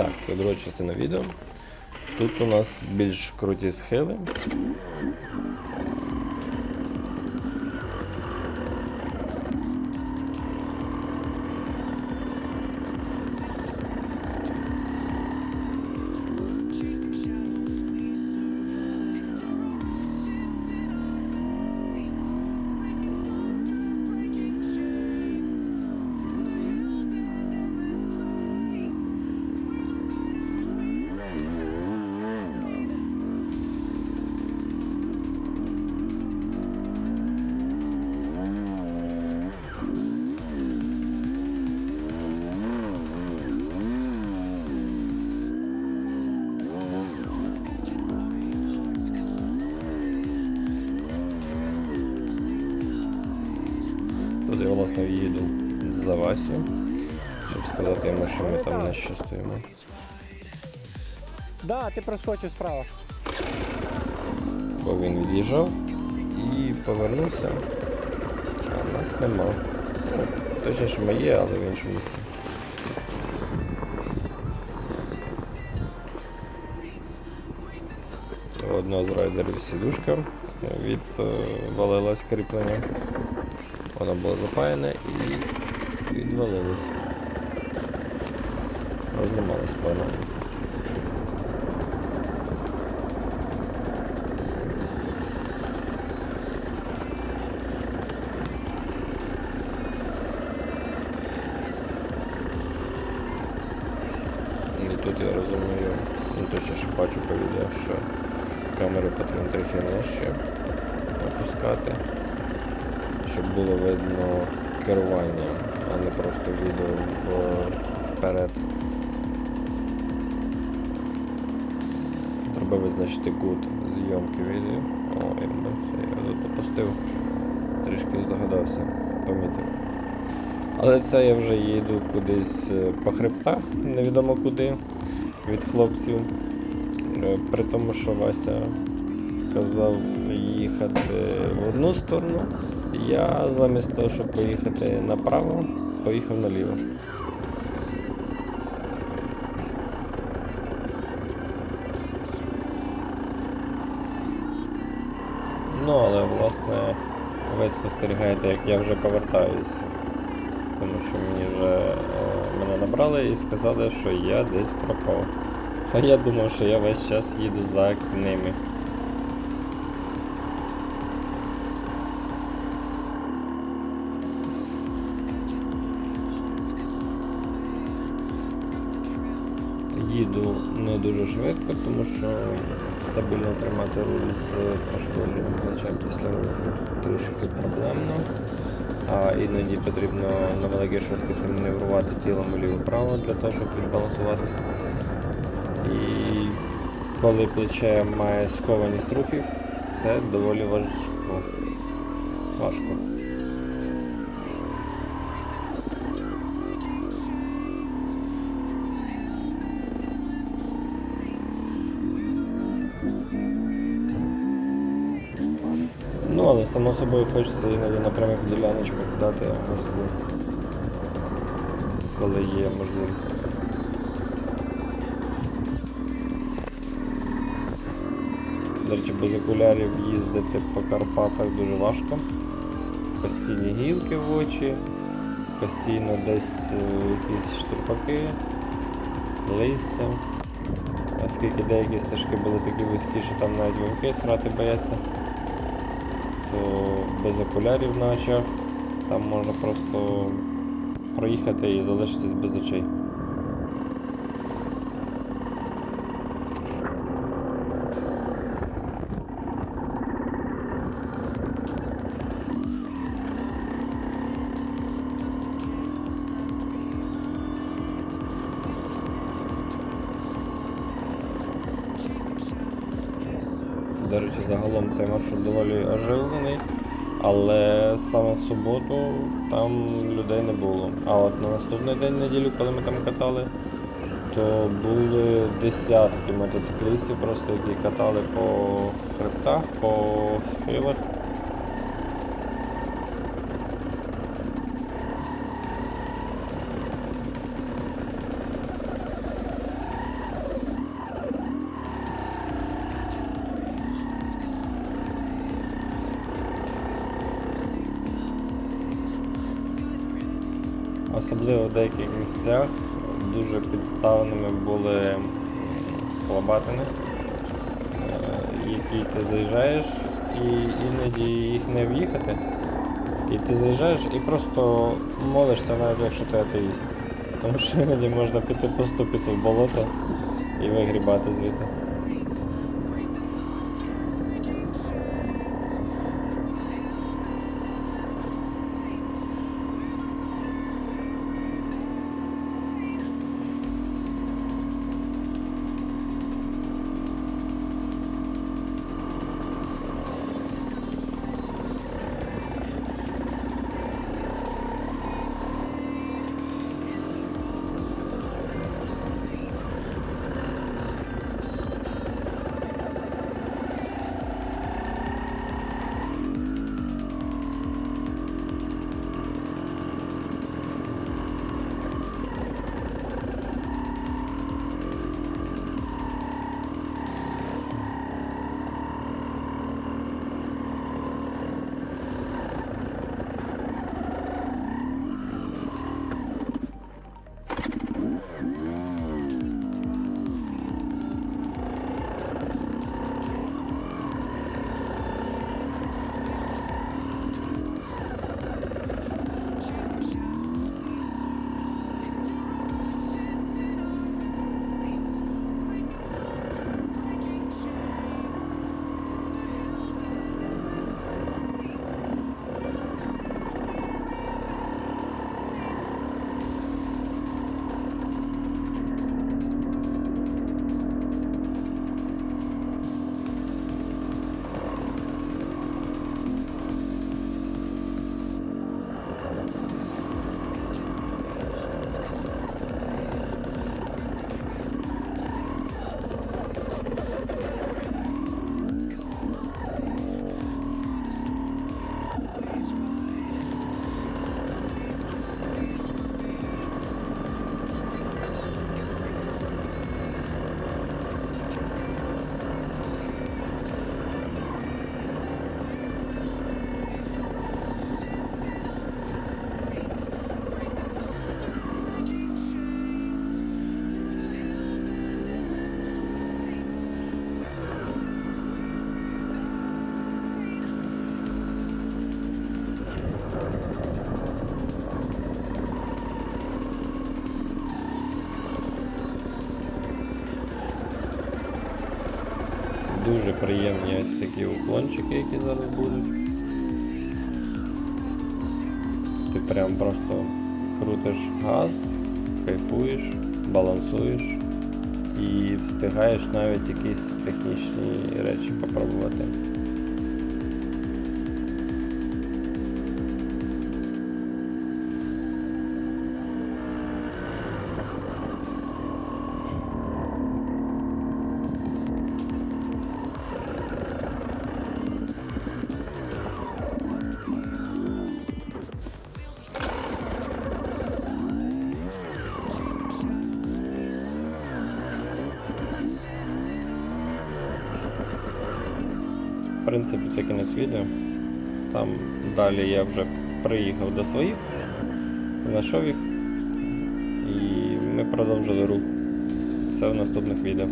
Так, це друга частина відео. Тут у нас більш круті схили. Власне їду за Васю, щоб сказати йому, що ми там не що стоїмо. Да, ти проскочив справа. Бо він від'їжджав і повернувся. А нас нема. Ну, точніше ми є, але в іншому місці. Одного з райдерів сідушка відвалилась кріплення. Воно було запаяне і відвалилось. Розламалось погано. І тут я розумію, ну точніше бачу по відео, що камери потрібно трохи нижче опускати, щоб було видно керування, а не просто відео вперед. Треба визначити кут зйомки відео. О, бачу, я тут опустив, трішки здогадався, помітив. Але це я вже їду кудись е, по хребтах, невідомо куди, від хлопців. Е, При тому, що Вася казав їхати в одну сторону, я замість того, щоб поїхати направо, поїхав наліво. Ну, але власне ви спостерігаєте, як я вже повертаюсь тому що мені вже е, мене набрали і сказали, що я десь пропав. А я думав, що я весь час їду за ними. Їду не дуже швидко, тому що стабільно тримати руль з пошкодженим плечем після руху трішки проблемно а іноді потрібно на великій швидкості маневрувати тілом вліво-право для того, щоб відбалансуватися. І коли плече має скованість рухів, це доволі важко. важко. Само собою хочеться іноді на прямих діляночках дати газку, коли є можливість. До речі, без окулярів їздити по Карпатах дуже важко. Постійні гілки в очі, постійно десь е, якісь штурпаки, листя. Оскільки деякі стежки були такі вузькі, що там навіть вовки срати бояться то без окулярів на очах там можна просто проїхати і залишитись без очей. До речі, загалом цей маршрут доволі оживлений, але саме в суботу там людей не було. А от на наступний день неділю, коли ми там катали, то були десятки мотоциклістів, просто які катали по хребтах, по схилах. Особливо в деяких місцях дуже підставними були м, е, які ти заїжджаєш, і іноді їх не в'їхати. І ти заїжджаєш і просто молишся, навіть якщо ти атеїст. Тому що іноді можна піти поступитися в болото і вигрібати звідти. Дуже приємні ось такі уклончики, які зараз будуть. Ти прям просто крутиш газ, кайфуєш, балансуєш і встигаєш навіть якісь технічні речі попробувати. Принципі, це кінець відео. Там далі я вже приїхав до своїх, знайшов їх і ми продовжили рух. Це в наступних відео.